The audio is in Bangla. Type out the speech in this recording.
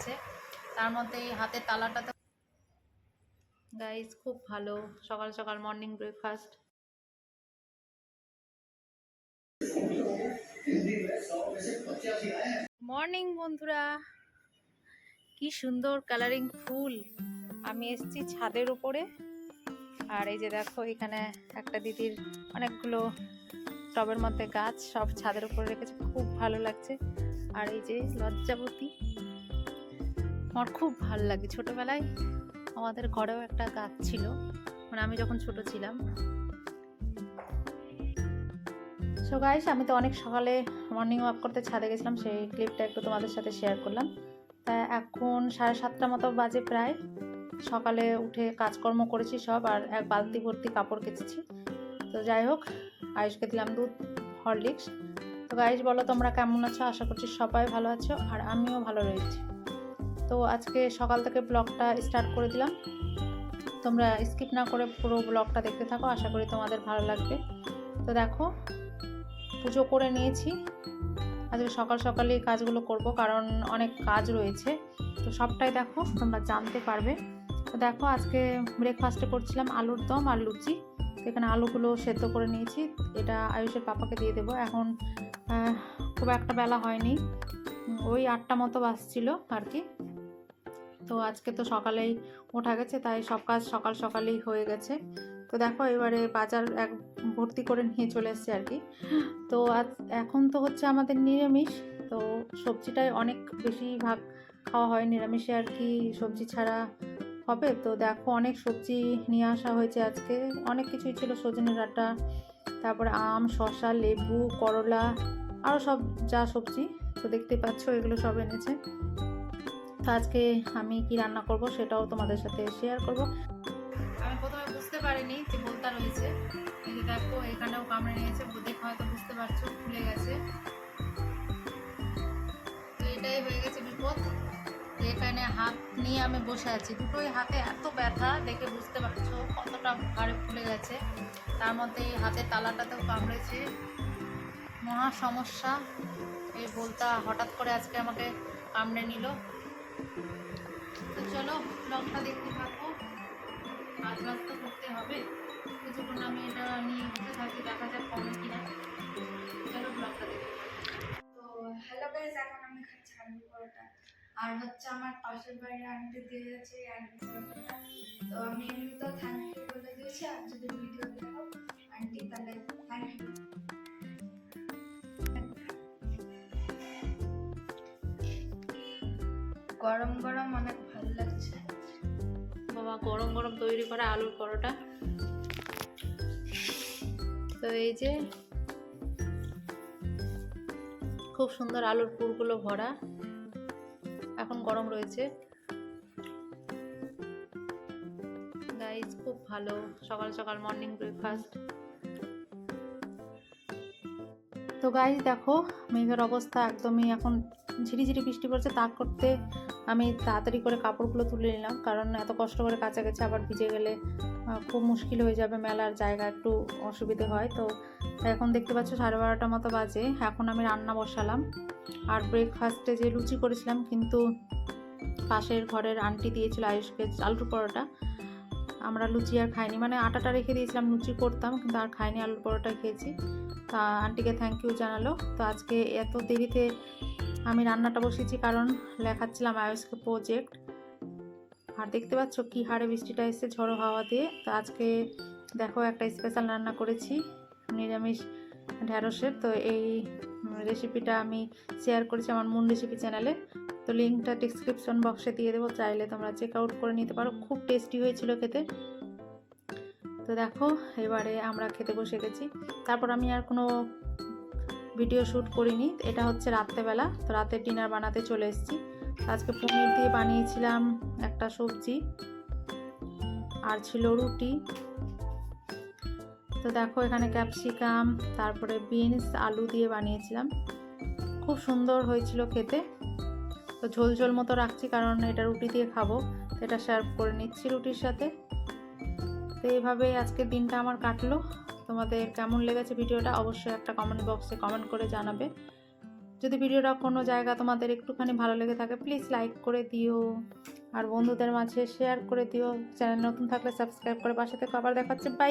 গেছে তার মধ্যে এই হাতের তালাটা তো গাইজ খুব ভালো। সকাল সকাল মর্নিং ব্রেকফাস্ট মর্নিং বন্ধুরা। কি সুন্দর কালারিং ফুল। আমি এসেছি ছাদের উপরে। আর এই যে দেখো, এখানে একটা দিদির অনেকগুলো টবের মধ্যে গাছ সব ছাদের উপরে রেখেছে। খুব ভালো লাগছে। আর এই যে লজ্জাবতী। আমার খুব ভালো লাগে। ছোটবেলায় আমাদের ঘরেও একটা গাছ ছিল। মানে আমি যখন ছোট ছিলাম। সো গাইস আমি তো অনেক সকালে মর্নিং ওয়াক করতে ছাদে গেছিলাম। সেই ক্লিপটা একটু তোমাদের সাথে শেয়ার করলাম। তা এখন সাড়ে সাতটা মতো বাজে প্রায়। সকালে উঠে কাজকর্ম করেছি সব আর এক বালতি ভর্তি কাপড় কেচেছি। তো যাই হোক, আয়ুষকে দিলাম দুধ, হরলিক্স। তো গাইস বলো তোমরা কেমন আছো? আশা করছি সবাই ভালো আছো আর আমিও ভালো রয়েছি। তো আজকে সকাল থেকে ব্লগটা স্টার্ট করে দিলাম। তোমরা স্কিপ না করে পুরো ব্লগটা দেখতে থাকো, আশা করি তোমাদের ভালো লাগবে। তো দেখো, পুজো করে নিয়েছি। আজকে সকাল সকালেই কাজগুলো করব, কারণ অনেক কাজ রয়েছে। তো সবটাই দেখো, তোমরা জানতে পারবে। তো দেখো, আজকে ব্রেকফাস্টে করছিলাম আলুর দম আর লুচি। এখানে আলুগুলো সেদ্ধ করে নিয়েছি। এটা আয়ুষের পাপাকে দিয়ে দেবো। এখন খুব একটা বেলা হয়নি। ওই আটটা মতো বাজছিল আর কি। তো আজকে তো সকালেই ওঠা গেছে, তাই সব কাজ সকাল সকালেই হয়ে গেছে। তো দেখো এবারে বাজার এক ভর্তি করে নিয়ে চলে এসছে আর কি। তো আজ এখন তো হচ্ছে আমাদের নিরামিষ, তো সবজিটাই অনেক বেশিরভাগ খাওয়া হয়। নিরামিষে আর কি সবজি ছাড়া হবে। তো দেখো অনেক সবজি নিয়ে আসা হয়েছে আজকে। অনেক কিছুই ছিল, সজনে ডাঁটা, তারপরে আম, শসা, লেবু, করলা আরও সব যা সবজি। তো দেখতে পাচ্ছ এগুলো সব এনেছে। আজকে আমি কি রান্না করব সেটাও তোমাদের সাথে শেয়ার করব। আমি প্রথমে বুঝতে পারিনি যে বলতা রয়েছে। এই দেখো, এখানেও কামড়ে নিয়েছে, দেখে হয়তো বুঝতে পারছ খুলে গেছে। তো এটাই হয়ে গেছে বিপদ। এখানে হাত নিয়ে আমি বসে আছি। দুটোই হাতে এত ব্যথা, দেখে বুঝতে পারছ কতটা ঘাড়ে ফুলে গেছে। তার মধ্যে এই হাতের তালাটাতেও কামড়েছে। মহা সমস্যা। এই বলতা হঠাৎ করে আজকে আমাকে কামড়ে নিল। তো চলো ব্লগটা দেখতে থাকো। কাজ বাজ তো করতে হবে। এটা নিয়ে থাকি, দেখা যাক কিনা। চলো ব্লগটা দেখতে তো হ্যালো গাইস এখন আমি খাচ্ছি আলু পরোটা। আর হচ্ছে আমার পাশের বাড়ির আন্টি দিয়ে যাচ্ছে তো আমি এমনিতে থ্যাংক ইউ বলে দিয়েছি, আর যদি ভিডিও দেখো গরম গরম অনেক ভালো লাগছে। বাবা, গরম গরম তৈরি করা আলুর পরোটা। তো এই যে খুব সুন্দর আলুর পুরগুলো ভরা। এখন গরম রয়েছে। গাইস খুব ভালো। সকাল সকাল মর্নিং ব্রেকফাস্ট তো গাইস দেখো, মেঘের অবস্থা একদমই এখন ঝিরিঝিরি বৃষ্টি পড়ছে। তা করতে আমি তাড়াতাড়ি করে কাপড়গুলো তুলে নিলাম, কারণ এত কষ্ট করে কাচা গেছে আবার ভিজে গেলে খুব মুশকিল হয়ে যাবে মেলার জায়গা, একটু অসুবিধে হয়। তো এখন দেখতে পাচ্ছ, সাড়ে বারোটা মতো বাজে। এখন আমি রান্না বসালাম। আর ব্রেকফাস্টে যে লুচি করেছিলাম, কিন্তু পাশের ঘরের আন্টি দিয়েছিল আয়ুষকে আলুর পরোটা। আমরা লুচি আর খাইনি। মানে আটাটা রেখে দিয়েছিলাম, লুচি করতাম, কিন্তু আর খাইনি, আলুর পরোটা খেয়েছি। তা আন্টিকে থ্যাংক ইউ জানালো। তো আজকে এত দেরিতে আমি রান্নাটা বসেছি কারণ লেখাচ্ছিলাম আয়ুষকে প্রজেক্ট আর দেখতে পাচ্ছ কী হারে বৃষ্টিটা এসছে ঝড়ো হাওয়া দিয়ে। তো আজকে দেখো একটা স্পেশাল রান্না করেছি, নিরামিষ ঢ্যাঁড়সের। তো এই রেসিপিটা আমি শেয়ার করেছি আমার মুন রেসিপি চ্যানেলে তো লিঙ্কটা ডিসক্রিপশন বক্সে দিয়ে দেবো, চাইলে তোমরা চেক আউট করে নিতে পারো। খুব টেস্টি হয়েছিল খেতে। তো দেখো, এবারে আমরা খেতে বসে গেছি। তারপর আমি আর কোনো ভিডিও শ্যুট করিনি। এটা হচ্ছে রাত্রেবেলা। তো রাতের ডিনার বানাতে চলে এসেছি। আজকে পনির দিয়ে বানিয়েছিলাম একটা সবজি। আর ছিল রুটি। তো দেখো, এখানে ক্যাপসিকাম তারপরে বিনস আলু দিয়ে বানিয়েছিলাম। খুব সুন্দর হয়েছিল খেতে। তো ঝোল ঝোল মতো রাখছি কারণ এটা রুটি দিয়ে খাব। এটা সার্ভ করে নিচ্ছি রুটির সাথে। তো এইভাবেই আজকের দিনটা আমার কাটলো। তোমাদের কেমন লেগেছে ভিডিওটা অবশ্যই একটা কমেন্ট বক্সে কমেন্ট করে জানাবে। যদি ভিডিওটা কোনো জায়গা তোমাদের একটুখানি ভালো লেগে থাকে প্লিজ লাইক করে দিও। আর বন্ধুদের মাঝে শেয়ার করে দিও। চ্যানেল নতুন থাকলে সাবস্ক্রাইব করে পাশে থেকে আবার দেখাচ্ছে। বাই